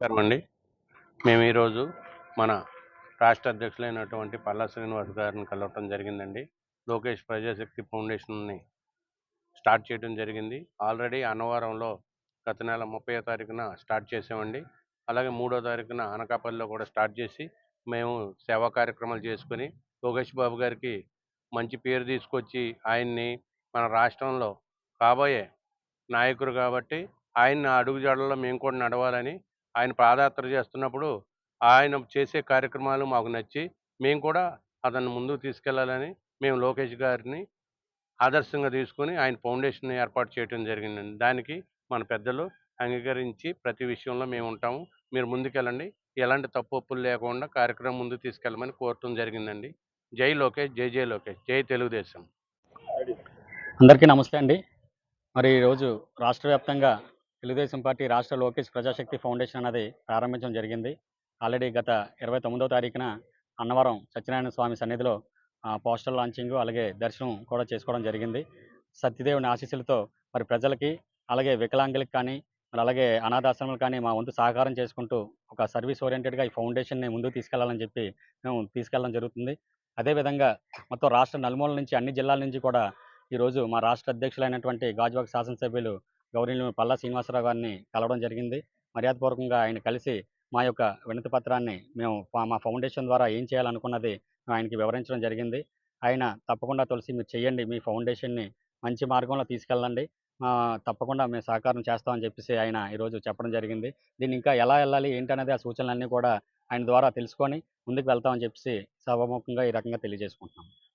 నమస్కారం అండి మేము ఈరోజు మన రాష్ట్ర అధ్యక్షులైనటువంటి పల్లా శ్రీనివాస్ గారిని కలవటం జరిగిందండి. లోకేష్ ప్రజాశక్తి ఫౌండేషన్ని స్టార్ట్ చేయడం జరిగింది. ఆల్రెడీ అన్నవరంలో గత నెల ముప్పై తారీఖున స్టార్ట్ చేసామండి అలాగే మూడో తారీఖున అనకాపల్లిలో కూడా స్టార్ట్ చేసి మేము సేవా కార్యక్రమాలు చేసుకుని లోకేష్ బాబు గారికి మంచి పేరు తీసుకొచ్చి ఆయన్ని మన రాష్ట్రంలో కాబోయే నాయకుడు కాబట్టి ఆయన అడుగుజాడల్లో మేము కూడా నడవాలని ఆయన పాదయాత్ర చేస్తున్నప్పుడు ఆయన చేసే కార్యక్రమాలు మాకు నచ్చి మేము కూడా అతన్ని ముందుకు తీసుకెళ్ళాలని మేము లోకేష్ గారిని ఆదర్శంగా తీసుకుని ఆయన ఫౌండేషన్ ఏర్పాటు చేయడం జరిగిందండి. దానికి మన పెద్దలు అంగీకరించి ప్రతి విషయంలో మేము ఉంటాము. మీరు ముందుకెళ్ళండి. ఎలాంటి తప్పు లేకుండా కార్యక్రమం ముందు తీసుకెళ్ళమని కోరటం జరిగిందండి. జై లోకేష్ జై జై లోకేష్. జై తెలుగుదేశం. అందరికీ నమస్తే అండి. మరి ఈరోజు రాష్ట్ర వ్యాప్తంగా తెలుగుదేశం పార్టీ రాష్ట్ర లోకేష్ ప్రజాశక్తి ఫౌండేషన్ అనేది ప్రారంభించడం జరిగింది. ఆల్రెడీ గత ఇరవై తొమ్మిదో తారీఖున అన్నవరం సత్యనారాయణ స్వామి సన్నిధిలో పోస్టర్ లాంచింగ్ అలాగే దర్శనం కూడా చేసుకోవడం జరిగింది. సత్యదేవుని ఆశీస్సులతో మరి ప్రజలకి అలాగే వికలాంగులకు కానీ మరి అలాగే అనాథాశ్రమాలు కానీ మా వంతు సహకారం చేసుకుంటూ ఒక సర్వీస్ ఓరియంటెడ్గా ఈ ఫౌండేషన్ని ముందుకు తీసుకెళ్ళాలని చెప్పి మేము తీసుకెళ్ళడం జరుగుతుంది. అదేవిధంగా మొత్తం రాష్ట్ర నలుమూల నుంచి అన్ని జిల్లాల నుంచి కూడా ఈరోజు మా రాష్ట్ర అధ్యక్షులైనటువంటి గాజువాక శాసనసభ్యులు గౌరీలు పల్లా శ్రీనివాసరావు గారిని కలవడం జరిగింది. మర్యాదపూర్వకంగా ఆయన కలిసి మా యొక్క వినతి పత్రాన్ని మేము మా- ఫౌండేషన్ ద్వారా ఏం చేయాలనుకున్నది ఆయనకి వివరించడం జరిగింది. ఆయన తప్పకుండా తులసి మీరు చేయండి మీ ఫౌండేషన్ని మంచి మార్గంలో తీసుకెళ్ళండి. తప్పకుండా మేము సహకారం చేస్తామని చెప్పేసి ఆయన ఈరోజు చెప్పడం జరిగింది. దీన్ని ఇంకా ఎలా వెళ్ళాలి ఏంటనేది ఆ సూచనలన్నీ కూడా ఆయన ద్వారా తెలుసుకొని ముందుకు వెళ్తామని చెప్పేసి సభాముఖంగా ఈ రకంగా తెలియజేసుకుంటున్నాం.